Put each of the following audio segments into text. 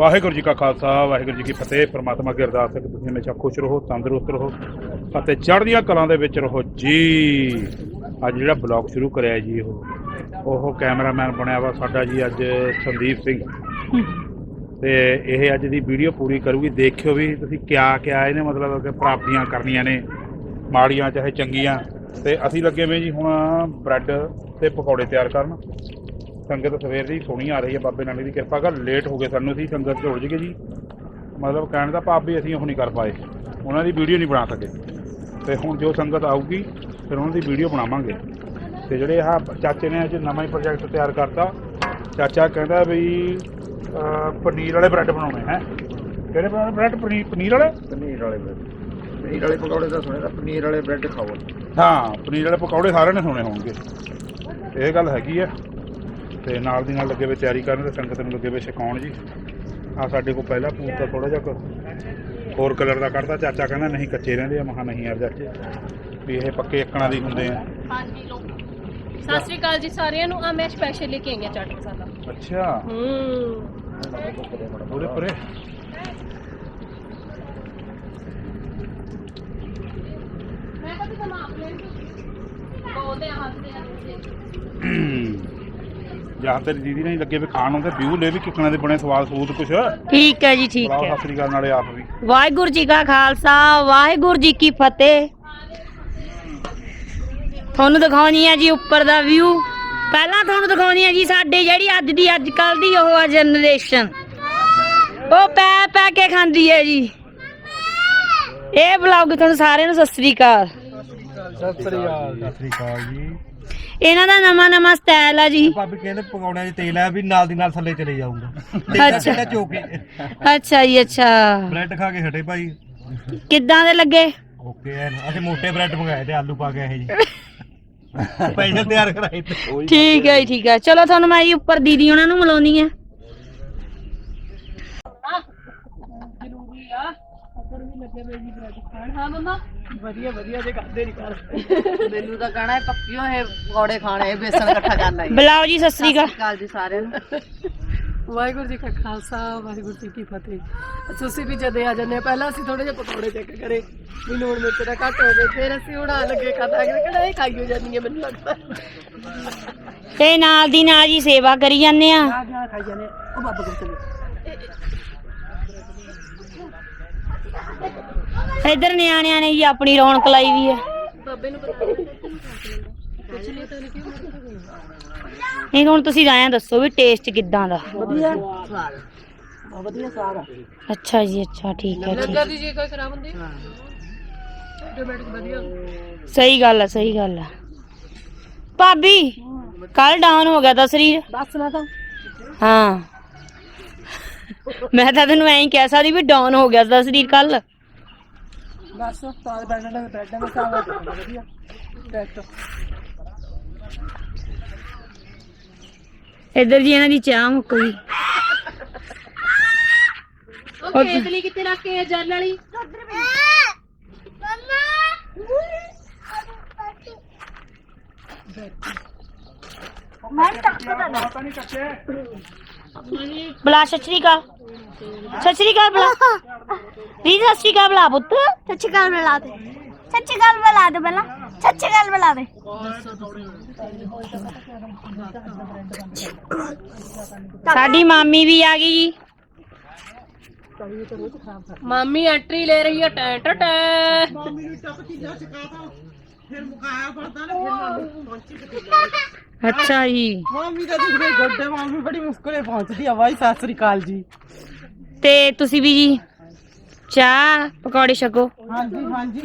ਵਾਹਿਗੁਰੂ ਜੀ ਕਾ ਖਾਲਸਾ, ਵਾਹਿਗੁਰੂ ਜੀ ਕੀ ਫਤਿਹ। ਪ੍ਰਮਾਤਮਾ ਅੱਗੇ ਅਰਦਾਸ ਹੈ ਕਿ ਤੁਸੀਂ ਹਮੇਸ਼ਾ ਖੁਸ਼ ਰਹੋ, ਤੰਦਰੁਸਤ ਰਹੋ ਅਤੇ ਚੜ੍ਹਦੀਆਂ ਕਲਾਂ ਦੇ ਵਿੱਚ ਰਹੋ। ਜੀ, ਅੱਜ ਜਿਹੜਾ ਬਲੌਗ ਸ਼ੁਰੂ ਕਰਿਆ ਜੀ ਉਹ ਉਹ ਕੈਮਰਾਮੈਨ ਬਣਿਆ ਵਾ ਸਾਡਾ ਜੀ ਅੱਜ ਸੰਦੀਪ ਸਿੰਘ। ਤੇ ਇਹ ਅੱਜ ਦੀ ਵੀਡੀਓ ਪੂਰੀ ਕਰੂਗੀ, ਦੇਖਿਓ ਵੀ ਤੁਸੀਂ ਕਿਆ ਕਿਆ ਇਹਨੇ ਮਤਲਬ ਕਿ ਪ੍ਰਾਪਤੀਆਂ ਕਰਨੀਆਂ ਨੇ, ਮਾੜੀਆਂ ਚਾਹੇ ਚੰਗੀਆਂ। ਤੇ ਅਸੀਂ ਲੱਗੇ ਹੋਏ ਜੀ ਹੁਣ ਬ੍ਰੈਡ ਤੇ ਪਕੌੜੇ ਤਿਆਰ ਕਰਨ। ਸੰਗਤ ਸਵੇਰ ਦੀ ਸੋਹਣੀ ਆ ਰਹੀ ਹੈ ਬਾਬੇ ਨਾਨਕ ਦੀ ਕਿਰਪਾ ਕਰ ਲੇਟ ਹੋ ਗਏ ਸਾਨੂੰ ਅਸੀਂ ਸੰਗਤ ਚ ਉਲਝ ਗਏ ਜੀ। ਮਤਲਬ ਕਹਿਣ ਦਾ ਭਾਵ ਵੀ ਅਸੀਂ ਉਹ ਨਹੀਂ ਕਰ ਪਾਏ। ਉਹਨਾਂ ਦੀ ਵੀਡੀਓ ਨਹੀਂ ਬਣਾ ਸਕੇ। ਤੇ ਹੁਣ ਜੋ ਸੰਗਤ ਆਊਗੀ ਫਿਰ ਉਹਨਾਂ ਦੀ ਵੀਡੀਓ ਬਣਾਵਾਂਗੇ। ਤੇ ਜਿਹੜੇ ਆਹ ਚਾਚੇ ਨੇ ਅੱਜ ਨਵਾਂ ਹੀ ਪ੍ਰੋਜੈਕਟ ਤਿਆਰ ਕਰਤਾ ਚਾਚਾ ਕਹਿੰਦਾ ਵੀ ਪਨੀਰ ਵਾਲੇ ਬ੍ਰੈਡ ਬਣਾਉਣੇ ਹੈ। ਕਿਹੜੇ ਬਣਾਉਣੇ ਬ੍ਰੈਡ ਪਨੀਰ ਪਨੀਰ ਵਾਲੇ? ਪਨੀਰ ਵਾਲੇ ਬ੍ਰੈਡ ਪਨੀਰ ਵਾਲੇ ਪਕੌੜੇ ਦਾ ਸੁਣਿਆ ਪਨੀਰ ਵਾਲੇ ਬ੍ਰੈਡ ਖਾਓ। ਹਾਂ ਪਨੀਰ ਵਾਲੇ ਪਕੌੜੇ ਸਾਰਿਆਂ ਨੇ ਸੁਣੇ ਹੋਣਗੇ। ਇਹ ਗੱਲ ਹੈਗੀ ਆ ਤੇ ਨਾਲ ਦੀ ਨਾਲ ਲੱਗੇ ਵੇ ਤਿਆਰੀ ਕਰਨ ਤੇ ਸੰਗਤ ਨੂੰ ਲੱਗੇ ਵੇ ਛਕਾਉਣ ਜੀ। ਆ ਸਾਡੇ ਕੋਲ ਪਹਿਲਾ ਪੂਰ ਤਾਂ ਥੋੜਾ ਜਿਹਾ ਕੁ ਹੋਰ ਕਲਰ ਦਾ ਕੱਢਦਾ ਚਾਚਾ ਕਹਿੰਦਾ ਨਹੀਂ ਕੱਚੇ ਰਹਿੰਦੇ ਆ। ਮਹਾ ਨਹੀਂ ਯਾਰ ਚਾਚੇ ਵੀ ਇਹ ਪੱਕੇ ਇੱਕਣਾ ਦੀ ਹੁੰਦੇ ਆ। ਹਾਂਜੀ ਲੋ ਸਤਿ ਸ਼੍ਰੀ ਅਕਾਲ ਜੀ ਸਾਰਿਆਂ ਨੂੰ। ਆ ਮੈਂ ਸਪੈਸ਼ਲ ਲੈ ਕੇ ਆਈ ਆ ਚਾਟ ਮਸਾਲਾ। ਅੱਛਾ। ਹੂੰ। ਪੂਰੇ ਪੂਰੇ। ਮੈਂ ਕਦੇ ਤਾਂ ਮਾਪ ਲੈਣ ਬੋਲਦੇ ਆ ਹੱਸਦੇ ਆ। ਜਾਂ ਤੇਰੀ ਦੀਦੀ ਨੇ ਲੱਗੇ ਵੇ ਖਾਣ ਹੁੰਦੇ ਵਿਊ ਲੈ ਵੀ ਕਿੱਕਣਾ ਦੇ ਬਣੇ ਸਵਾਦ ਸੂਦ ਕੁਛ। ਠੀਕ ਹੈ ਜੀ ਠੀਕ ਹੈ। ਸਤਿ ਸ੍ਰੀ ਅਕਾਲ ਨਾਲੇ ਆਪ ਵੀ। ਵਾਹਿਗੁਰੂ ਜੀ ਕਾ ਖਾਲਸਾ ਵਾਹਿਗੁਰੂ ਜੀ ਕੀ ਫਤਿਹ। ਤੁਹਾਨੂੰ ਦਿਖਾਉਣੀ ਹੈ ਜੀ ਉੱਪਰ ਦਾ ਵਿਊ। ਪਹਿਲਾਂ ਤੁਹਾਨੂੰ ਦਿਖਾਉਣੀ ਹੈ ਜੀ ਸਾਡੇ ਜਿਹੜੀ ਅੱਜ ਦੀ ਅੱਜ ਕੱਲ ਦੀ ਉਹ ਆ ਜਨਰੇਸ਼ਨ ਉਹ ਪੈ ਪੈ ਕੇ ਖਾਂਦੀ ਹੈ ਜੀ। ਇਹ ਵਲੌਗ ਤੁਹਾਨੂੰ ਸਾਰਿਆਂ ਨੂੰ ਸਤਿ ਸ੍ਰੀ ਅਕਾਲ। ਸਤਿ ਸ੍ਰੀ ਅਕਾਲ ਸਤਿ ਸ੍ਰੀ ਅਕਾਲ ਜੀ। ਇਹਨਾਂ ਦਾ ਨਵਾਂ ਨਵਾਂ ਸਟਾਈਲ ਆ ਜੀ। ਭਾਬੀ ਕਹਿੰਦੇ ਪਕੌੜਿਆਂ 'ਚ ਤੇਲ ਹੈ ਵੀ ਨਾਲ ਦੀ ਨਾਲ ਥੱਲੇ ਚਲੇ ਜਾਊਗਾ। ਅੱਛਾ। ਅੱਛਾ ਚੋਕੇ ਅੱਛਾ ਜੀ ਅੱਛਾ। ਬ੍ਰੈਡ ਖਾ ਕੇ ਹਟੇ ਭਾਈ। ਕਿੱਦਾਂ ਦੇ ਲੱਗੇ? ਓਕੇ ਐਨ। ਅਸੀਂ ਮੋਟੇ ਬ੍ਰੈਡ ਮੰਗਾਏ ਤੇ ਆਲੂ ਪਾ ਕੇ ਇਹ ਜੀ ਸਪੈਸ਼ਲ ਤਿਆਰ ਕਰਾਏ ਤੇ। ਠੀਕ ਹੈ ਜੀ ਠੀਕ ਹੈ ਚਲੋ ਤੁਹਾਨੂੰ ਮੈਂ ਜੀ ਉੱਪਰ ਦੀਦੀ ਉਹਨਾਂ ਨੂੰ ਮਿਲਾਉਣੀ ਆ। ਉੱਪਰ ਵੀ ਲੱਗੇ ਹੋਏ ਜੀ ਬ੍ਰੈਡ ਖਾਣ ਹਾਂ ਮੰਮਾ ਵਧੀਆ ਵਧੀਆ ਜੇ ਕਰਦੇ ਨਹੀਂ ਕਰ ਮੈਨੂੰ ਤਾਂ ਕਹਣਾ ਹੈ ਪੱਕੀਓ ਇਹ ਪਕੌੜੇ ਖਾਣੇ ਇਹ ਬੇਸਣ ਇਕੱਠਾ ਕਰਨਾ ਹੈ। ਬੁਲਾਓ ਜੀ ਸਤਿ ਸ੍ਰੀ ਅਕਾਲ। ਕਾਲ ਜੀ ਸਾਰਿਆਂ ਨੂੰ। ਵਾਹਿਗੁਰੂ ਜੀ ਕਾ ਖਾਲਸਾ ਵਾਹਿਗੁਰੂ ਜੀ ਕੀ ਫਤਿਹ। ਤੁਸੀਂ ਵੀ ਜਦੇ ਆ ਜਾਂਦੇ ਆ ਪਹਿਲਾਂ ਅਸੀਂ ਥੋੜੇ ਜਿਹੇ ਪਕੌੜੇ ਚੈੱਕ ਕਰੇ। ਵੀ ਲੂਣ ਮਿਰਚ ਦਾ ਘੱਟ ਹੋਵੇ ਫਿਰ ਅਸੀਂ ਉਡਾ ਲੱਗੇ ਖਾਤਾ ਕਿ ਕਿਹੜਾ ਇਹ ਖਾਈ ਹੋ ਜਾਂਦੀ ਹੈ ਮੈਨੂੰ ਲੱਗਦਾ। ਤੇ ਨਾਲ ਦੀ ਨਾਲ ਜੀ ਸੇਵਾ ਕਰੀ ਜਾਂਦੇ ਆ। ਆ ਗਿਆ ਖਾਈ ਜਾਂਦੇ ਉਹ ਬਾਬਾ ਕੋਲ ਚਲੇ ਇੱਧਰ ਨਿਆਣਿਆਂ ਨੇ ਜੀ ਆਪਣੀ ਰੌਣਕ ਲਾਈ ਵੀ ਹੈ। ਬਾਬੇ ਨੂੰ ਪਤਾ ਕੁਛ ਨਹੀਂ ਤਾਂ ਨਹੀਂ ਕਿਉਂ ਇਹ ਹੁਣ ਤੁਸੀਂ ਰਾਇਆ ਦੱਸੋ ਵੀ ਟੇਸਟ ਕਿੱਦਾਂ ਦਾ? ਵਧੀਆ। ਸਵਾਦ ਬਹੁਤ ਵਧੀਆ ਸਵਾਦ ਆ ਅੱਛਾ ਜੀ ਅੱਛਾ ਠੀਕ ਹੈ ਠੀਕ ਲੱਗਾ ਦੀ ਜੇ ਕੋਈ ਖਰਾਬ ਹੁੰਦੀ। ਆਟੋਮੈਟਿਕ ਵਧੀਆ ਸਹੀ ਗੱਲ ਹੈ ਸਹੀ ਗੱਲ ਹੈ ਭਾਬੀ ਕੱਲ ਡਾਊਨ ਹੋ ਗਿਆ ਤਾਂ ਸਰੀਰ। ਬਸ ਮੈਂ ਤਾਂ। ਹਾਂ। ਮੈਂ ਤਾਂ ਤੈਨੂੰ ਐਂ ਹੀ ਕਹਿ ਸਕਦੀ ਵੀ ਡਾਊਨ ਹੋ ਗਿਆ ਤਾਂ ਸਰੀਰ ਕੱਲ ਬਸ ਸਵਾਦ ਬੈਠਣ ਦਾ ਬੈਠਣ ਦਾ ਸਵਾਦ ਵਧੀਆ। ਡਾਕਟਰ ਇੱਧਰ ਜੀ ਇਹਨਾਂ ਦੀ ਚਾਹ ਮੁੱਕ ਗਈ। ਉਹ ਕੇਤਲੀ ਕਿੱਥੇ ਰੱਖ ਕੇ ਜਲ ਵਾਲੀ? ਬੁਲਾ ਸਤਿ ਸ਼੍ਰੀ ਅਕਾਲ। ਸਤਿ ਸ਼੍ਰੀ ਅਕਾਲ ਬੁਲਾ। ਵੀ ਸਤਿ ਸ਼੍ਰੀ ਅਕਾਲ ਬੁਲਾ ਪੁੱਤ। ਸਤਿ ਸ਼੍ਰੀ ਅਕਾਲ ਬੁਲਾ ਦੇ। ਸਤਿ ਸ਼੍ਰੀ ਅਕਾਲ ਬੁਲਾ ਦੇ ਪਹਿਲਾਂ। ਸਤਿ ਸ਼੍ਰੀ ਅਕਾਲ ਬੁਲਾ ਦੇ। ਸਾਡੀ ਮਾਮੀ ਵੀ ਆ ਗਈ ਜੀ। ਮਾਮੀ ਐਂਟਰੀ ਲੈ ਰਹੀ ਹੈ ਟੈ ਟੈ ਅੱਛਾ ਜੀ। ਮਾਮੀ ਦਾ ਜਿਹੜੇ ਗੋਡੇ ਮਾਮੀ ਬੜੀ ਮੁਸ਼ਕਲੇ ਪਹੁੰਚਦੀ ਆ ਵਾਈ ਸਤਿ ਸ੍ਰੀ ਅਕਾਲ ਜੀ। ਤੇ ਤੁਸੀਂ ਵੀ ਜੀ ਚਾਹ ਪਕੌੜੇ ਛਕੋ। ਹਾਂਜੀ ਹਾਂਜੀ।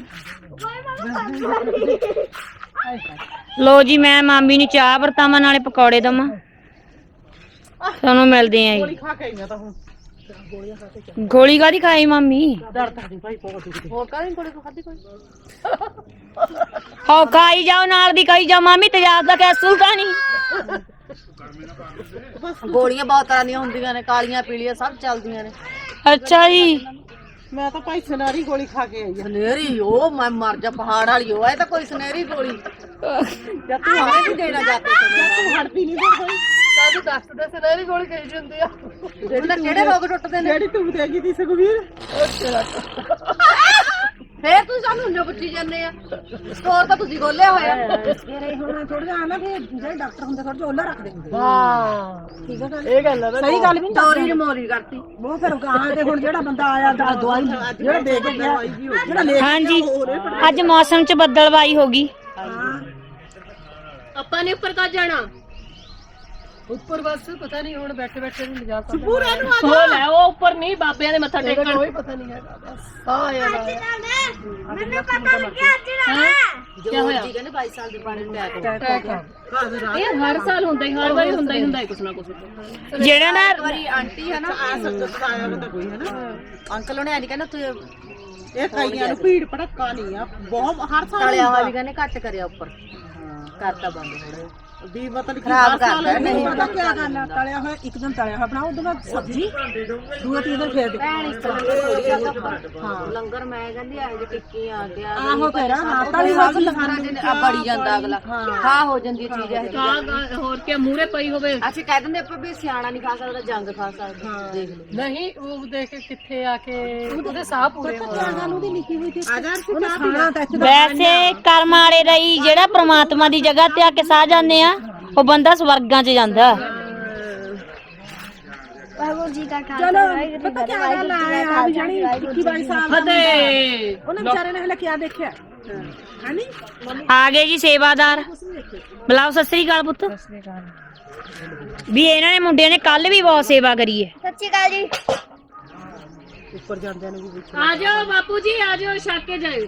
ਲੋ ਜੀ ਮੈਂ ਮਾਮੀ ਨੂੰ ਚਾਹ ਵਰਤਾਵਾਂ ਨਾਲੇ ਪਕੌੜੇ ਦਵਾਂ। ਤੁਹਾਨੂੰ ਮਿਲਦੇ ਆਂ ਜੀ। ਖਾ ਕੇ ਆਈ ਮੈਂ ਤਾਂ ਹੁਣ। ਗੋਲੀ ਕਾਦੀ ਖਾਈ ਮਾਮੀ? ਦਰਦ ਦੀ ਭਾਈ ਬਹੁਤ ਦੁਖਦੀ ਹੋਰ ਕਾਹਦੀ ਕੋਲੇ ਖਾਦੀ ਕੋਈ? ਹੋ ਖਾਈ ਜਾਓ ਨਾਲ ਦੀ ਖਾਈ ਜਾਓ ਮਾਮੀ ਤੇਜ਼ਾਬ ਦਾ ਕੈਪਸੂਲ ਤਾਂ ਨਹੀਂ? ਗੋਲੀਆਂ ਬਹੁਤ ਤਰ੍ਹਾਂ ਦੀਆਂ ਹੁੰਦੀਆਂ ਨੇ ਕਾਲੀਆਂ ਪੀਲੀਆਂ ਸਭ ਚੱਲਦੀਆਂ ਨੇ। ਅੱਛਾ ਜੀ। ਮੈਂ ਤਾਂ ਭਾਈ ਸਨਾਰੀ ਗੋਲੀ ਖਾ ਕੇ ਆਈ ਆ ਸਨੇਰੀ ਉਹ ਮੈਂ ਮਰ ਜਾ ਪਹਾੜ ਵਾਲੀ ਉਹ ਇਹ ਤਾਂ ਕੋਈ ਸਨੇਰੀ ਗੋਲੀ। ਜਦ ਤੂੰ ਆਵੇਂ ਵੀ ਦੇਣਾ ਜਾਂਦੇ ਤੂੰ ਹੜਦੀ ਨਹੀਂ ਫਿਰ ਅਸੀਂ ਦੱਸਦੇ ਸੀ ਨਾ ਇਹਦੀ ਗੋਲੀ ਕਹੀ ਜੀ ਹੁੰਦੀ ਆ ਉਹਨਾਂ ਕਿਹੜੇ ਰੋਗ ਟੁੱਟਦੇ ਨੇ? ਜਿਹੜੀ ਤੂੰ ਦੇਗੀ ਦੀ ਸੁਖਵੀਰ ਫੇਰ ਤੁਸੀਂ ਸਾਨੂੰ ਉੱਲੇ ਪੁੱਛੀ ਜਾਂਦੇ ਆ। ਸਟੋਰ ਤਾਂ ਤੁਸੀਂ ਖੋਲਿਆ ਹੋਇਆ। ਇਹ ਗੱਲ ਆ ਸਹੀ ਗੱਲ ਵੀ ਚੋਰੀ ਮੋਰੀ ਕਰਤੀ। ਹਾਂਜੀ। ਅੱਜ ਮੌਸਮ 'ਚ ਬੱਦਲਵਾਈ ਹੋ ਗਈ। ਆਪਾਂ ਨੇ ਉੱਪਰ ਕਾ ਜਾਣਾ? ਉੱਪਰ ਬਸ ਪਤਾ ਨਹੀਂ ਹੁਣ ਬੈਠੇ ਬੈਠੇ ਨਹੀਂ ਲਿਜਾ ਸਕਦੇ ਪੂਰਾ ਨੂੰ ਆ ਜਾ ਲੈ ਉਹ ਉੱਪਰ ਨਹੀਂ ਬਾਬਿਆਂ ਦੇ ਮੱਥਾ ਟੇਕਣ। ਕੋਈ ਪਤਾ ਨਹੀਂ ਹੈਗਾ ਬਸ ਆ ਯਾਰ। ਮੈਨੂੰ ਪਤਾ ਲੱਗਿਆ ਅੱਜ ਜਾਣਾ ਕੀ ਹੋਇਆ? ਜੀ ਕਹਿੰਦੇ 22 ਸਾਲ ਦੇ ਪਾਣੀ ਨੂੰ ਟੈਕ ਹੋ ਇਹ ਹਰ ਸਾਲ ਹੁੰਦਾ ਹੀ ਹਰ ਵਾਰੀ ਹੁੰਦਾ ਹੀ ਹੁੰਦਾ ਹੀ ਕੁਛ ਨਾ ਕੁਛ। ਜਿਹੜਾ ਨਾ ਇੱਕ ਵਾਰੀ ਆਂਟੀ ਹੈ ਨਾ ਅੰਕਲ ਉਹਨੇ ਅੱਜ ਕਹਿੰਦਾ ਤੂੰ ਇਹ ਕਈਆਂ ਨੂੰ ਭੀੜ ਭੜੱਕਾ ਨਹੀਂ ਆ ਬਹੁਤ ਹਰ ਸਾਲ ਹੋਇਆ ਵੀ ਕਹਿੰਦੇ ਘੱਟ ਕਰਿਆ ਉੱਪਰ। ਕਰਤਾ ਬੰਦ ਥੋੜਾ ਵੀ ਮਤਲਬ ਕਿ ਖਰਾਬ ਕਰਦਾ, ਨਹੀਂ ਪਤਾ ਕੀ ਗੱਲ ਆ ਤਲਿਆ ਹੋਇਆ ਇੱਕ ਦਿਨ ਤਲਿਆ ਹੋਇਆ। ਬਣਾਓ ਉਹਦੇ ਬਾਅਦ ਸਬਜ਼ੀ। ਦੂਏ ਤੀਏ ਦਿਨ ਫੇਰ ਭੈਣ ਇਸ ਤਰ੍ਹਾਂ ਲੰਗਰ ਮੈਂ ਕਹਿੰਦੀ ਆ ਜੇ ਟਿੱਕੀ ਆ ਗਿਆ ਆਹੋ ਫੇਰ ਹਾਂ ਤਲੀ ਹੋਈ ਲੰਗਰਾਂ ਦੇ ਆ ਬੜੀ ਜਾਂਦਾ ਅਗਲਾ। ਹਾਂ। ਹੋ ਜਾਂਦੀ ਹੈ ਚੀਜ਼ ਇਹ ਕਾ ਹੋਰ ਕੀ ਮੂਰੇ ਪਈ ਹੋਵੇ। ਅਸੀਂ ਕਹਿ ਦਿੰਦੇ ਆਪਾਂ ਵੀ ਸਿਆਣਾ ਨਹੀਂ ਖਾ ਸਕਦਾ ਜੰਗ ਖਾ ਸਕਦਾ। ਦੇਖ ਲਓ। ਨਹੀਂ ਉਹ ਦੇਖ ਕੇ ਕਿੱਥੇ ਆ ਕੇ ਉਹਦੇ ਸਾਹ ਪੂਰੇ ਹੋ ਗਏ ਉਹਨੇ ਖਾਣਾ ਤਾਂ ਇੱਥੇ ਵੈਸੇ ਕਰਮ ਵਾਲੇ ਰਹੀ ਜਿਹੜਾ ਪ੍ਰਮਾਤਮਾ ਦੀ ਜਗ੍ਹਾ ਤੇ ਆ ਕੇ ਸਾਹ ਜਾਂਦੇ ਆ ਉਹ ਬੰਦਾ ਸਵਰਗਾਂ 'ਚ ਜਾਂਦਾ। ਵਾਹਿਗੁਰੂ ਜੀ ਆ ਗਏ ਜੀ ਸੇਵਾਦਾਰ। ਬੁਲਾਓ ਸਤਿ ਸ੍ਰੀ ਅਕਾਲ ਪੁੱਤ। ਵੀ ਇਹਨਾਂ ਨੇ ਮੁੰਡਿਆਂ ਨੇ ਕੱਲ ਵੀ ਬਹੁਤ ਸੇਵਾ ਕਰੀ ਹੈ। ਸਤਿ ਸ਼੍ਰੀ ਅਕਾਲ ਜੀ। ਆ ਜਾਓ ਬਾਪੂ ਜੀ ਆ ਛੱਕ ਕੇ ਜਾਇਓ।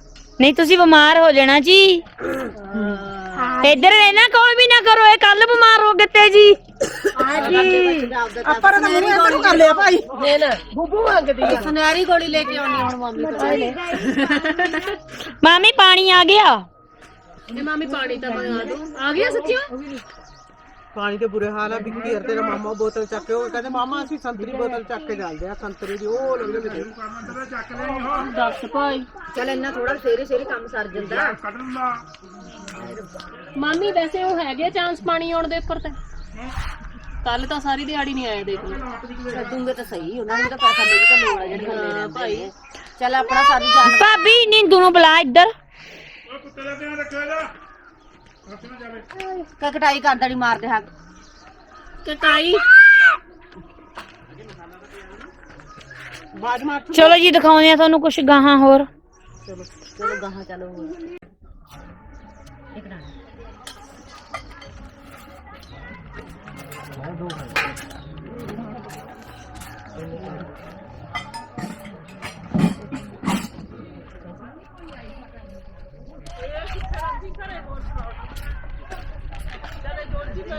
ਨਹੀਂ ਤੁਸੀਂ ਬਿਮਾਰ ਹੋ ਜਾਣਾ ਜੀ। ਇੱਧਰ ਇਹਨਾਂ ਕੋਲ ਵੀ ਨਾ ਕਰੋ ਇਹ ਕੱਲ ਬਿਮਾਰ ਹੋ ਗਏ ਤੇ ਜੀ। ਆਪਾਂ ਤਾਂ ਮੂੰਹ ਇੱਧਰ ਨੂੰ ਕਰ ਲਿਆ ਭਾਈ। ਇਹ ਨਾ ਬੁੱਬੂ ਮੰਗਦੀ ਆ। ਸੁਨਹਿਰੀ ਗੋਲੀ ਲੈ ਕੇ ਆਉਣੀ ਹੁਣ ਮੰਮੀ ਕੋਲ। ਮਾਮੀ ਪਾਣੀ ਆ ਗਿਆ। ਇਹ ਮਾਮੀ ਪਾਣੀ ਤਾਂ ਮੰਗਾ ਦੋ। ਆ ਗਿਆ ਸੱਚਿਓ? ਪਾਣੀ ਦੇ ਬੁਰੇ ਹਾਲ ਆ ਵਿੱਕੀ ਯਾਰ ਤੇਰਾ ਮਾਮਾ ਬੋਤਲ ਚੱਕ ਕੇ ਉਹ ਕਹਿੰਦੇ ਮਾਮਾ ਅਸੀਂ ਸੰਤਰੀ ਬੋਤਲ ਚੱਕ ਕੇ ਚੱਲਦੇ ਆ ਸੰਤਰੀ ਦੀ ਉਹ ਲੱਗਦੇ ਕਿਤੇ ਦੱਸ ਭਾਈ। ਚਲ ਇੰਨਾ ਥੋੜਾ ਸੇਰੇ ਸੇਰੇ ਕੰਮ ਸਰ ਜਾਂਦਾ। ਮਾਮੀ ਵੈਸੇ ਉਹ ਹੈਗੇ ਚਾਂਸ ਪਾਣੀ ਆਉਣ ਦੇ ਉੱਪਰ ਤੇ। ਕੱਲ ਤਾਂ ਸਾਰੀ ਦਿਹਾੜੀ ਨਹੀਂ ਆਏ ਦੇਖ। ਲਓ ਛੱਡੂਗੇ ਤਾਂ ਸਹੀ ਉਹਨਾਂ ਨੂੰ ਤਾਂ ਪੈਸਾ ਦੇ ਕੇ ਲੋੜ ਆ ਜਿਹੜੀ ਭਾਈ। ਚਲ ਆਪਣਾ ਸਾਰੀ ਜਾਨ ਭਾਬੀ ਨਿੰਦੂ ਨੂੰ ਬੁਲਾ ਇੱਧਰ। ਕ ਕਟਾਈ ਕਰ ਦੇਣੀ ਮਾਰਦੇ ਹੱਕ ਕਟਾਈ? ਬਾਜ ਮਾਰ ਚਲੋ ਜੀ ਦਿਖਾਉਂਦੇ ਆ ਤੁਹਾਨੂੰ ਕੁਝ ਗਾਹਾਂ ਹੋਰ। ਚਲੋ ਚਲੋ ਗਾਹਾਂ ਚਲੋ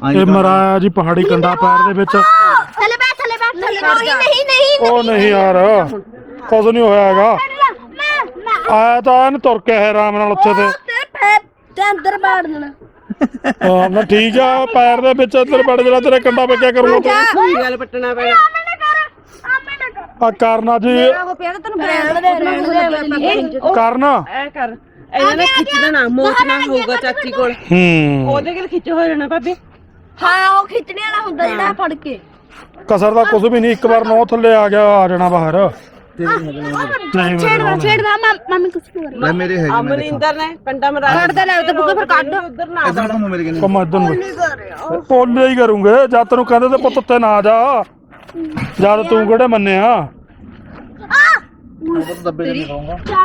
ਇਹ ਮਰਾਇਆ ਜੀ ਪਹਾੜੀ ਕੰਡਾ ਪੈਰ ਦੇ ਵਿੱਚ। ਥੱਲੇ ਬੈਠ ਥੱਲੇ ਬੈਠ ਥੱਲੇ ਨਹੀਂ ਨਹੀਂ ਨਹੀਂ ਉਹ ਨਹੀਂ ਯਾਰ ਕੁਝ ਨਹੀਂ ਹੋਇਆ ਹੈਗਾ। ਆਇਆ ਤਾਂ ਇਹਨੇ ਤੁਰ ਕੇ ਹੈ ਆਰਾਮ ਨਾਲ ਉੱਥੇ ਤੇ। ਅੰਦਰ ਬਾੜ ਦੇਣਾ ਹਾਂ ਮੈਂ ਠੀਕ ਆ ਪੈਰ ਦੇ ਵਿੱਚ ਅੰਦਰ ਵੜ ਜਿਹੜਾ ਤੇਰੇ ਕੰਡਾ ਪੇ ਕਿਆ ਕਰੂੰਗਾ ਤੂੰ? ਗੱਲ ਪੱਟਣਾ ਪੈਣਾ? ਆ ਮੈਨੇ ਕਰ ਆ ਕਰਨਾ ਜੀ। ਉਹ ਪਿਆ ਤੈਨੂੰ ਰਹਿਣ ਦੇ ਕਰਨਾ? ਐ ਕਰ। ਇਹਨਾਂ ਨੇ ਖਿੱਚ ਦੇਣਾ ਮੋਚਣਾ ਹੋਊਗਾ ਚਾਚੀ ਕੋਲ। ਹੂੰ। ਉਹਦੇ ਕੋਲ ਖਿੱਚ ਹੋ ਜਾਣਾ ਭਾਬੀ। ਹਾਂ ਉਹ ਖਿੱਚਣੇ ਵਾਲਾ ਹੁੰਦਾ ਜਿਹੜਾ ਫੜ ਕੇ। ਕਸਰ ਦਾ ਕੁਝ ਵੀ ਨਹੀਂ ਇੱਕ ਵਾਰ ਨੌ ਥੱਲੇ ਆ ਗਿਆ ਆ ਜਾਣਾ ਬਾਹਰ। ਨਹੀਂ। ਛੇੜਦਾ ਛੇੜਦਾ ਮੰਮੀ ਕੁਝ ਕਰ ਲੈ ਮੇਰੇ ਹੈਗੇ ਅਮਰਿੰਦਰ ਨੇ ਕੰਡਾ ਮਰਾ ਕੱਢਦਾ ਲੈ ਤੇ ਬੁੱਗੇ ਫਿਰ ਕੱਢ। ਉਧਰ ਨਾ ਇਧਰ ਨੂੰ ਮੇਰੇ ਕਿਨੇ ਕਮ ਇਧਰ ਨੂੰ ਪੋਲੇ ਹੀ ਕਰੂੰਗੇ ਜਦ ਤੈਨੂੰ ਕਹਿੰਦੇ ਤੇ ਪੁੱਤ ਉੱਤੇ ਨਾ ਜਾ। ਜਦ ਤੂੰ ਕਿਹੜੇ ਮੰਨਿਆ?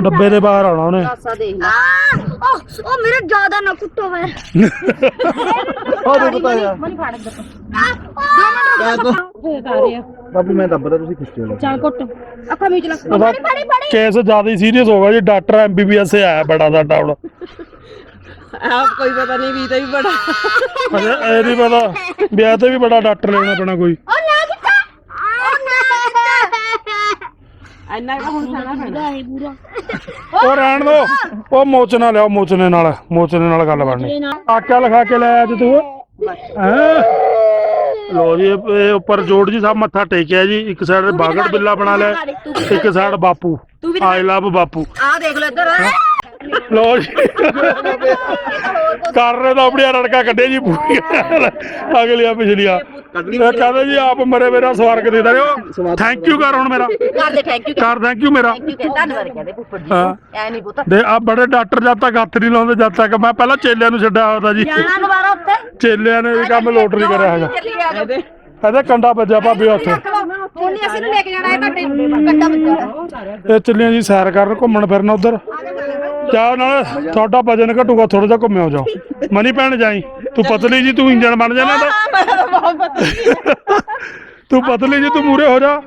ਡੱਬੇ ਦੇ ਬਾਹਰ ਆਉਣਾ ਉਹਨੇ। ਪਾਸਾ ਦੇਖ ਲੈ ਆ ਉਹ ਉਹ ਮੇਰੇ ਜ਼ਿਆਦਾ ਨਾ ਕੁੱਟੋ ਮੈਂ। ਉਹ ਦੇ ਪਤਾ ਯਾਰ ਮਨੀ ਫੜ ਦੇ। ਬਾਬੂ ਮੈਂ ਦੱਬਦਾ ਤੁਸੀਂ ਖਿੱਚੋ ਲੈ ਚੱਲ ਕੁੱਟ। ਅੱਖਾਂ ਵਿੱਚ ਲੱਗ ਉਹਦਾ ਕੇਸ ਜ਼ਿਆਦਾ ਸੀਰੀਅਸ ਹੋ ਗਿਆ ਜੀ ਡਾਕਟਰ ਐਮਬੀਬੀਐਸ ਆਇਆ ਬੜਾ ਸਾਡਾ ਹੁਣ। ਆਪ ਕੋਈ ਪਤਾ ਨਹੀਂ ਵੀ ਤਾਂ ਵੀ ਬੜਾ। ਅਜੇ ਇਹ ਨਹੀਂ ਪਤਾ ਵਿਆਹ ਤੇ ਵੀ ਬੜਾ ਡਾਕਟਰ ਲੈਣਾ ਪੈਣਾ ਕੋਈ। ਉਹ ਨਾ ਕਿੱਥੇ ਉਹ ਨਾ ਕਿੱਥੇ ਇੰਨਾ ਕੁ ਹੁਣ ਸਾਰਾ ਪੈਣਾ। ਉਹ ਰਹਿਣ ਦੋ। ਉਹ ਮੋਚਨਾ ਲਿਆਓ ਮੋਚਨੇ ਨਾਲ ਮੋਚਨੇ ਨਾਲ ਗੱਲ ਬਣਨੀ। ਆਟਾ ਲਿਖਾ ਕੇ ਲੈ ਆਇਆ ਤੇ ਤੂੰ। ਹੈਂ? ਲੋ ਜੀ ਇਹ ਇਹ ਉੱਪਰ ਜੋੜ ਜੀ ਸਾਹਿਬ ਮੱਥਾ ਟੇਕਿਆ ਜੀ। ਇੱਕ ਸਾਈਡ ਬਾਗੜ ਬਿੱਲਾ ਬਣਾ ਲਿਆ। ਇੱਕ ਸਾਈਡ ਬਾਪੂ। ਆਈ ਲਵ ਬਾਪੂ। ਆ ਦੇਖ ਲੈ ਇੱਧਰ। ਲੋ ਜੀ। ਕਰ ਰਹੇ ਤਾਂ ਆਪਣੀਆਂ ਰੜਕਾ ਕੱਢੇ ਜੀ ਪੂਰੀਆਂ। ਅਗਲੀਆਂ ਪਿਛਲੀਆਂ। ਕਹਿੰਦੇ ਜੀ ਆਪ ਮਰੇ ਮੇਰਾ ਸਵਾਰਗ ਦੇ ਦਿਓ ਥੈਂਕ ਯੂ ਕਰ ਹੁਣ ਮੇਰਾ। ਕਰ ਦੇ ਥੈਂਕ ਯੂ ਕਰ ਥੈਂਕ ਯੂ ਮੇਰਾ। ਥੈਂਕ ਯੂ ਧੰਨਵਾਦ ਕਹਿੰਦੇ ਫੁੱਫੜ ਜੀ। ਹਾਂ। ਐ ਨਹੀਂ ਪੁੱਤ। ਦੇ ਆ ਬੜੇ ਡਾਕਟਰ ਜਦ ਤੱਕ ਹੱਥ ਨਹੀਂ ਲਾਉਂਦੇ ਜਦ ਤੱਕ ਮੈਂ ਪਹਿਲਾਂ ਚੇਲਿਆਂ ਨੂੰ ਛੱਡਿਆ ਤਾ ਜੀ। ਜਾਣਾ ਦੁਬਾਰਾ ਉੱਤੇ ਚੇਲਿਆਂ ਨੇ ਇਹ ਕੰਮ ਲੋਟ ਨਹੀਂ ਕਰਿਆ ਹੈਗਾ। ਇਹਦੇ ਕੰਡਾ ਵੱਜਿਆ ਭਾਬੀ ਉੱਥੇ ਹੁਣ ਨਹੀਂ ਅਸੀਂ ਨੂੰ ਲੈ ਕੇ ਜਾਣਾ ਹੈ ਤੁਹਾਡੇ ਕੱਟਾ ਬੱਚਾ ਇਹ ਚੱਲੀਆਂ ਜੀ ਸੈਰ ਕਰਨ ਘੁੰਮਣ ਫਿਰਨ ਉਧਰ। ਚਾਹ ਨਾਲ? ਤੁਹਾਡਾ ਵਜਨ ਘਟੂਗਾ ਥੋੜਾ ਜਿਹਾ ਘੁੰਮਿਓ ਜਾਓ। ਮਨੀ ਭੈਣ ਜਾਈ। ਤੂੰ ਪਤਲੀ ਜੀ ਤੂੰ ਇੰਜਣ ਬਣ ਜਾਣਾ ਤਾਂ। ਤੂੰ ਪਤਲੀ ਜੀ ਤੂੰ ਮੂਰੇ ਹੋ ਜਾ।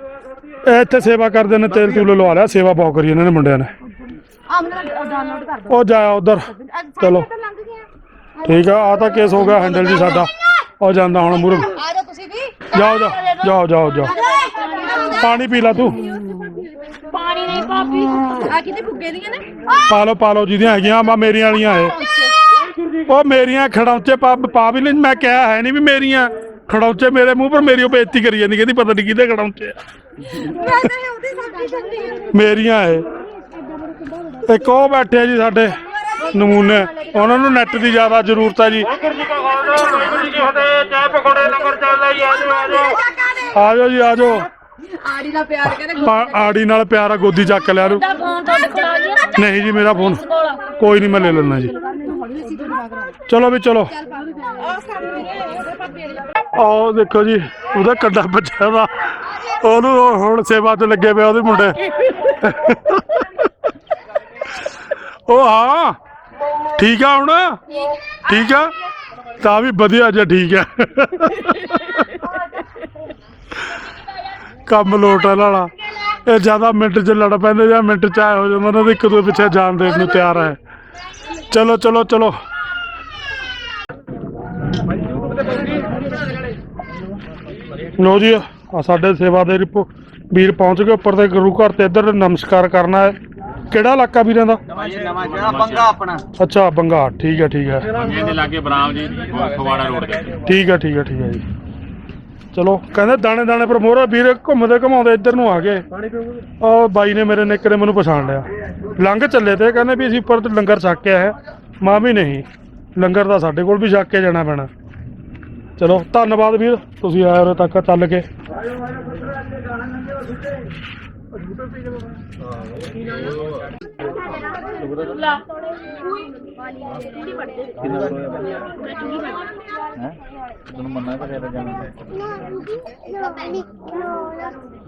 ਇਹ ਇੱਥੇ ਸੇਵਾ ਕਰਦੇ ਨੇ ਤੇਲ ਤੂਲ ਲਵਾ ਲਿਆ ਸੇਵਾ ਬਹੁਤ ਕਰੀ ਇਹਨਾਂ ਨੇ ਮੁੰਡਿਆਂ ਨੇ। ਡਾਊਨਲੋਡ ਕਰ ਉਹ ਜਾਇਆ ਉਧਰ। ਚਲੋ। ਠੀਕ ਆ ਆ ਤਾਂ ਕੇਸ ਹੋ ਗਿਆ ਹੈਂਡਲ ਜੀ ਸਾਡਾ। ਉਹ ਜਾਂਦਾ ਹੁਣ ਮੂਰੇ ਆ ਜਾਓ ਤੁਸੀਂ ਵੀ। ਜਾਓ ਜਾ ਜਾਓ ਜਾਓ। ਜਾਓ। ਪਾਣੀ ਪੀ ਲੈ ਤੂੰ। ਪਾਣੀ ਭਾਬੀ ਆ ਕਿਤੇ ਫੁੱਗੇ ਦੀਆਂ ਨੇ? ਪਾ ਲਓ ਪਾ ਲਓ ਜਿਹਦੀਆਂ ਹੈਗੀਆਂ ਮਾ ਮੇਰੀਆਂ ਵਾਲੀਆਂ ਏ ਉਹ ਮੇਰੀਆਂ ਖੜੌਂਚੇ ਪਾ ਪਾ ਵੀ ਲੈ ਮੈਂ ਕਿਹਾ ਹੈ ਨਹੀਂ ਵੀ ਮੇਰੀਆਂ। ਖੜੌਂਚੇ ਮੇਰੇ ਮੂੰਹ ਪਰ ਮੇਰੀ ਉਹ ਬੇਇੱਜ਼ਤੀ ਕਰੀ ਜਾਂਦੀ ਕਹਿੰਦੀ ਪਤਾ ਨਹੀਂ ਕਿਹਦੇ ਖੜੌਂਚੇ ਆ। ਮੈਂ ਤਾਂ ਉਹਦੀ ਸਬਜ਼ੀ ਛੱਡੀ ਮੇਰੀਆਂ ਏ ਇੱਕ ਉਹ ਬੈਠੇ ਆ ਜੀ ਸਾਡੇ ਨਮੂਨੇ। ਉਹਨਾਂ ਨੂੰ ਨੈਟ ਦੀ ਜ਼ਿਆਦਾ ਜ਼ਰੂਰਤ ਹੈ ਜੀ। ਆ ਜਾਓ ਜੀ ਆ ਜਾਓ। ਆੜੀ ਦਾ ਪਿਆਰ ਕਹਿੰਦੇ ਪਾ- ਆੜੀ ਨਾਲ ਪਿਆਰਾ ਗੋਦੀ ਚੱਕ ਲਿਆ ਨੂੰ ਫੋਨ ਤੁਹਾਡੇ ਕੋਲ ਆ ਗਿਆ। ਨਹੀਂ ਜੀ ਮੇਰਾ ਫੋਨ ਕੋਈ ਨਹੀਂ ਮੈਂ ਲੈ ਲੈਣਾ ਜੀ। ਚਲੋ ਵੀ ਚਲੋ। ਆਓ ਦੇਖੋ ਜੀ ਉਹਦਾ ਕੱਡਾ ਬੱਚਾ ਦਾ ਉਹਨੂੰ ਉਹ ਹੁਣ ਸੇਵਾ ਤੇ ਲੱਗੇ ਪਿਆ ਉਹਦੇ ਮੁੰਡੇ। ਉਹ ਹਾਂ ਠੀਕ ਆ ਹੁਣ? ਠੀਕ ਆ? ਤਾਂ ਵੀ ਵਧੀਆ ਜਿਹਾ ਠੀਕ ਆ। ਕੰਮ ਲੋਟ ਆ ਵਾਲਾ ਇਹ ਜ਼ਿਆਦਾ ਮਿੰਟ 'ਚ ਲੜ ਪੈਂਦੇ ਜਾਂ ਮਿੰਟ 'ਚ ਆਏ ਹੋ ਜਾਂਦੇ ਉਹਨਾਂ ਦੇ ਇੱਕ ਦੂਜੇ ਪਿੱਛੇ ਜਾਣ ਦੇਣ ਨੂੰ ਤਿਆਰ ਹੈ। ਚਲੋ ਚਲੋ ਚਲੋ। ਲੋ ਜੀ ਆ ਸਾਡੇ ਸੇਵਾਦਾਰ ਰਿਪੋ ਵੀਰ ਪਹੁੰਚ ਗਏ ਉੱਪਰ ਤੇ ਗੁਰੂ ਘਰ ਤੇ ਇੱਧਰ ਨਮਸਕਾਰ ਕਰਨਾ ਹੈ। ਕਿਹੜਾ ਇਲਾਕਾ ਵੀਰਾਂ ਦਾ? ਨਵਾਂ ਨਵਾਂ ਜਿਹੜਾ ਬੰਗਾ ਆਪਣਾ ਅੱਛਾ ਬੰਗਾ ਠੀਕ ਹੈ ਠੀਕ ਹੈ। ਇਹਦੇ ਲਾਗੇ ਬਰਾਮ ਜੀ ਫਵਾੜਾ ਰੋਡ ਤੇ ਠੀਕ ਹੈ ਠੀਕ ਹੈ ਠੀਕ ਹੈ ਜੀ। ਚਲੋ। ਕਹਿੰਦੇ ਦਾਣੇ ਦਾਣੇ ਪਰ ਮੋਹਰਾ ਵੀਰ ਘੁੰਮਦੇ ਘਮਾਉਂਦੇ ਇੱਧਰ ਨੂੰ ਆ ਗਏ। ਉਹ ਬਾਈ ਨੇ ਮੇਰੇ ਨਿੱਕ ਨੇ ਮੈਨੂੰ ਪਛਾਣ ਲਿਆ। ਲੰਘ ਚੱਲੇ ਤੇ ਕਹਿੰਦੇ ਵੀ ਅਸੀਂ ਉੱਪਰ ਤੇ ਲੰਗਰ ਛੱਕ ਕੇ ਆਏ। ਮਾਂ ਵੀ ਨਹੀਂ ਲੰਗਰ ਦਾ ਸਾਡੇ ਕੋਲ ਵੀ ਛੱਕ ਕੇ ਜਾਣਾ ਪੈਣਾ। ਚਲੋ ਧੰਨਵਾਦ ਵੀਰ ਤੁਸੀਂ ਆਏ ਉਰੇ ਤੱਕ ਚੱਲ ਕੇ। ਤੁਹਾਨੂੰ ਮੰਨਣਾ ਤਾਂ ਫੇਰ ਜਾਣਾ।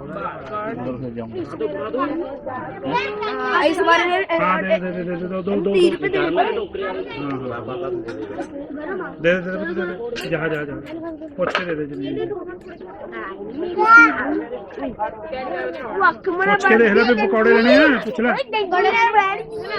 ਉਧਰ ਫਿਰ ਜਾਊਂਗਾ। ਇਸ ਵਾਰ ਹਾਂ ਦੇ ਦੇ ਦੇ ਦੇ ਦੋ ਦੋ दे ਦੇ ਦੇ ਦੇ ਦੇ ਜਾ ਜਾ ਜਾ। ਪੁੱਛ ਕੇ ਦੇ ਦੇ ਜੀ ਵਕ ਮਣਾ ਪੁੱਛ ਕੇ ਦੇਖ ਲੈ ਵੀ ਪਕੌੜੇ ਲੈਣੇ ਆ। ਪੁੱਛ ਲੈ।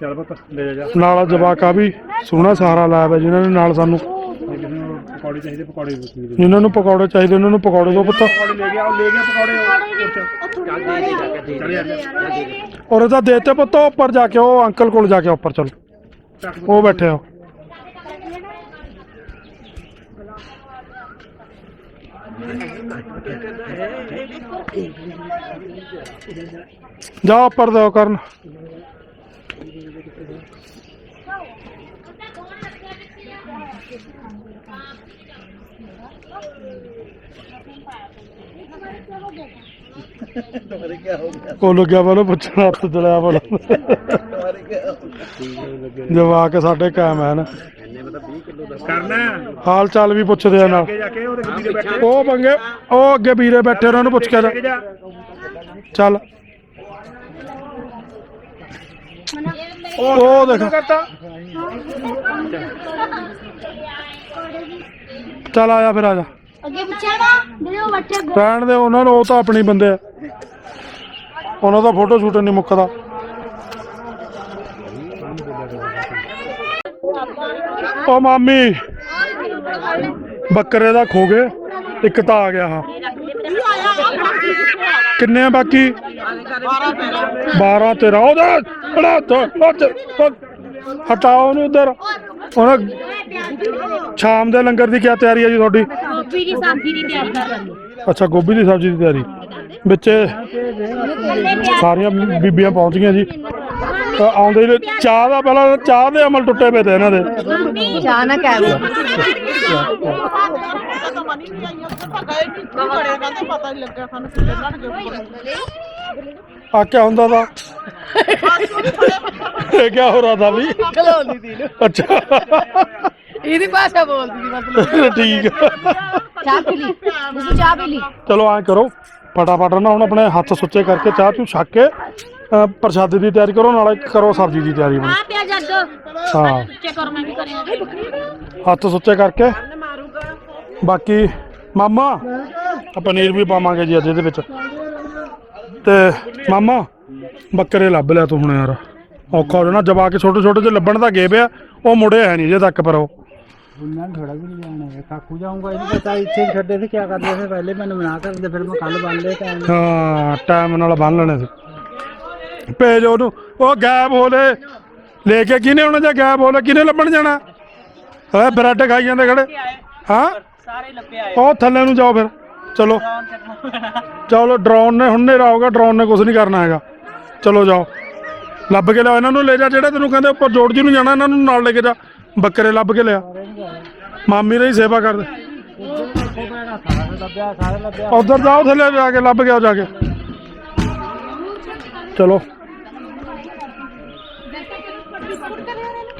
ਚੱਲ ਪੁੱਤ ਲੈ ਜਾ ਨਾਲ ਜਵਾਕਾ ਵੀ ਸੋਹਣਾ ਸਹਾਰਾ ਲਾਇਆ ਵਾ ਜਿਨ੍ਹਾਂ ਨੇ ਨਾਲ ਸਾਨੂੰ। ਪਕੌੜੇ ਚਾਹੀਦੇ ਪਕੌੜੇ ਵੀ ਜਿਨ੍ਹਾਂ ਨੂੰ ਪਕੌੜੇ ਚਾਹੀਦੇ ਉਹਨਾਂ ਨੂੰ ਪਕੌੜੇ ਦੋ ਪੁੱਤ। ਪਕੌੜੇ ਲੈ ਗਿਆ ਉਹ ਲੈ ਗਿਆ ਪਕੌੜੇ ਚੱਲ ਯਾਰ ਔਰ ਇਹਦਾ ਦੇਤੇ ਪੁੱਤ ਉਹ ਉੱਪਰ ਜਾ ਕੇ ਉਹ ਅੰਕਲ ਕੋਲ ਜਾ ਕੇ ਉੱਪਰ ਚਲੋ। ਉਹ ਬੈਠੇ ਹੋ ਜਾ ਉੱਪਰ ਦਿਓ ਕਰਨ। ਉਹ ਲੱਗਿਆ ਵਾਲਾ ਪੁੱਛਣਾ ਹੱਥ ਚਲਿਆ ਵਾਲਾ ਜਵਾਕ ਸਾਡੇ ਕਾਇਮ ਹਨ ਕਰਨਾ। ਹਾਲ ਚਾਲ ਵੀ ਪੁੱਛਦੇ ਆ ਨਾਲ। ਅੱਗੇ ਜਾ ਕੇ ਉਹਦੇ ਗੱਡੀ ਦੇ ਬੈਠੇ। ਉਹ ਬੰਗੇ ਉਹ ਅੱਗੇ ਵੀਰੇ ਬੈਠੇ ਉਹਨਾਂ ਨੂੰ ਪੁੱਛ ਕੇ ਜਾ। ਚੱਲ। ਉਹ ਦੇਖ। ਕਰਤਾ? ਚੱਲ ਆਇਆ ਫਿਰ ਆ ਜਾ। ਅੱਗੇ ਪਿੱਛੇ ਨਾ ਜਿਹੜੇ ਉਹ ਬੱਚੇ ਰਹਿਣ ਦੇ ਉਹਨਾਂ ਨੂੰ ਉਹ ਤਾਂ ਆਪਣੀ ਬੰਦੇ ਆ। ਉਹਨਾਂ ਦਾ ਫੋਟੋ ਸ਼ੂਟ ਨਹੀਂ ਮੁੱਕਦਾ। ਉਹ ਮਾਮੀ ਬੱਕਰੇ ਦਾ ਖੋ ਗਏ ਇੱਕ ਤਾਂ ਆ ਗਿਆ ਹਾਂ। ਕਿੰਨੇ ਆ ਬਾਕੀ? 12 13 ਉਹਦਾ ਖੜਾ ਤੋ ਹਟਾਓ ਉਹਨੂੰ ਉਧਰ ਉਹਨਾਂ ਸ਼ਾਮ ਦੇ ਲੰਗਰ ਦੀ ਕੀ ਤਿਆਰੀ ਹੈ ਜੀ ਤੁਹਾਡੀ? ਗੋਭੀ ਦੀ ਸਬਜ਼ੀ ਦੀ ਤਿਆਰੀ ਕਰ ਰਹੀ ਅੱਛਾ ਗੋਭੀ ਦੀ ਸਬਜ਼ੀ ਦੀ ਤਿਆਰੀ। ਵਿੱਚ ਸਾਰੀਆਂ ਬੀਬੀਆਂ ਪਹੁੰਚ ਗਈਆਂ ਜੀ ਆਉਂਦੇ ਨੇ। ਚਾਹ ਦਾ ਪਹਿਲਾਂ ਚਾਹ ਦੇ ਅਮਲ ਟੁੱਟੇ ਪਏ ਤੇ ਇਹਨਾਂ ਦੇ। ਚਾਹ ਨਾ ਕਹਿ ਪਤਾ ਨਹੀਂ ਲੱਗਿਆ ਸਾਨੂੰ ਕਿੱਥੇ ਲੜ ਗਏ ਆ ਕੀ ਹੁੰਦਾ ਦਾ ਇਹ ਕੀ ਹੋ ਰਹਾ था ਵੀ? ਖਲੋਂਦੀ ਦੀ ਨੂੰ ਅੱਛਾ। ਇਹਦੀ ਭਾਸ਼ਾ ਬੋਲਦੀ ਦੀ ਮਤਲਬ ਠੀਕ। ਚਾਹ ਪੀ ਲਈ? ਤੁਸੀਂ ਚਾਹ ਪੀ ਲਈ? ਚਲੋ ਐਂ ਕਰੋ। ਫਟਾਫਟ ਨਾ ਹੁਣ ਆਪਣੇ ਹੱਥ ਸੁੱਚੇ ਕਰਕੇ ਚਾਹ ਚੂ ਛੱਕ ਕੇ ਅ, ਪ੍ਰਸ਼ਾਦੇ ਦੀ ਤਿਆਰੀ ਕਰੋ ਨਾਲੇ ਕਰੋ ਸਬਜ਼ੀ ਦੀ ਤਿਆਰੀ ਆ ਪਿਆ ਜੱਗ। ਹਾਂ। ਚੈੱਕ ਕਰ ਮੈਂ ਵੀ ਕਰਿਆ ਹੱਥ ਸੁੱਚੇ ਕਰਕੇ। ਬਾਕੀ ਮਾਮਾ ਆ ਪਨੀਰ ਵੀ ਪਾਵਾਂਗੇ ਜੀ ਅੱਜ ਇਹਦੇ ਵਿੱਚ। ਤੇ ਮਾਮਾ ਬੱਕਰੇ ਲੱਭ ਲਿਆ ਤੂੰ ਹੁਣ ਯਾਰ। ਔਖਾ ਹੋ ਜਾਣਾ ਜਵਾ ਕੇ ਛੋਟੇ ਛੋਟੇ ਜਿਹੇ ਲੱਭਣ ਤਾਂ ਗਏ ਪਿਆ ਉਹ ਮੁੜਿਆ ਹੈ ਨਹੀਂ ਜੇ ਤੱਕ ਪਰ ਉਹ। ਉਹਨਾਂ ਥੋੜਾ ਵੀ ਨਹੀਂ ਜਾਣਾ ਹੈ ਕਾਕੂ ਜਾਊਂਗਾ ਇਹਨੂੰ ਪਤਾ ਇੱਥੇ ਛੱਡੇ ਸੀ ਕੀ ਕਰਦੇ ਸੀ ਪਹਿਲੇ ਮੈਨੂੰ ਮਨਾ ਕਰਦੇ ਫਿਰ ਮੈਂ ਕੱਲ ਬੰਨ ਲਏ ਹਾਂ ਟਾਈਮ ਨਾਲ ਬੰਨ ਲੈਣੇ ਸੀ। ਭੇਜ ਉਹਨੂੰ ਉਹ ਗਾਇਬ ਹੋ ਲੈ ਲੈ ਕੇ ਕਿਹਨੇ ਆਉਣਾ ਜੇ ਗਾਇਬ ਹੋ ਲੈ ਕਿਹਨੇ ਲੱਭਣ ਜਾਣਾ? ਓਏ ਬ੍ਰੈਡ ਖਾਈ ਜਾਂਦੇ ਖੜੇ। ਹਾਂ? ਸਾਰੇ ਲੱਭਿਆ ਉਹ ਥੱਲੇ ਨੂੰ ਜਾਓ ਫਿਰ। ਚਲੋ। ਚਲੋ ਡਰੋਨ ਨੇ ਹੁਣ ਨੇਰਾ ਹੋਗਾ ਡਰੋਨ ਨੇ ਕੁਝ ਨਹੀਂ ਕਰਨਾ ਹੈਗਾ। ਚਲੋ ਜਾਓ। ਲੱਭ ਕੇ ਲਿਆ ਇਹਨਾਂ ਨੂੰ ਲੈ ਜਾ, ਜਿਹੜੇ ਤੈਨੂੰ ਕਹਿੰਦੇ ਉੱਪਰ ਜੋੜ ਜੀ ਨੂੰ ਜਾਣਾ, ਇਹਨਾਂ ਨੂੰ ਨਾਲ ਲੈ ਕੇ ਜਾ। ਬੱਕਰੇ ਲੱਭ ਕੇ ਲਿਆ। ਮਾਮੀ ਦੀ ਸੇਵਾ ਕਰਦੇ। ਉਧਰ ਜਾਓ, ਥੱਲੇ ਜਾ ਕੇ, ਲੱਭ ਗਿਆ ਜਾ ਕੇ। ਚਲੋ।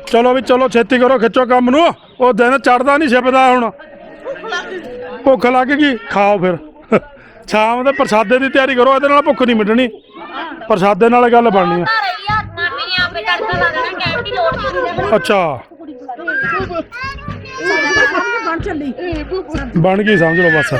ਚਲੋ ਵੀ, ਚਲੋ, ਛੇਤੀ ਕਰੋ, ਖਿੱਚੋ ਕੰਮ ਨੂੰ। ਉਹ ਦਿਨ ਚੜਦਾ ਨਹੀਂ, ਛਿਪਦਾ ਹੁਣ। ਭੁੱਖ ਲੱਗ ਗਈ ਖਾਓ ਫਿਰ। ਸ਼ਾਮ ਦੇ ਪ੍ਰਸਾਦੇ ਦੀ ਤਿਆਰੀ ਕਰੋ ਇਹਦੇ ਨਾਲ ਭੁੱਖ ਨਹੀਂ ਮਿਟਣੀ। ਪ੍ਰਸਾਦੇ ਨਾਲ ਗੱਲ ਬਣਨੀ ਆ। ਅੱਛਾ। ਬਣ ਗਈ ਸਮਝ ਲਓ ਬਸ।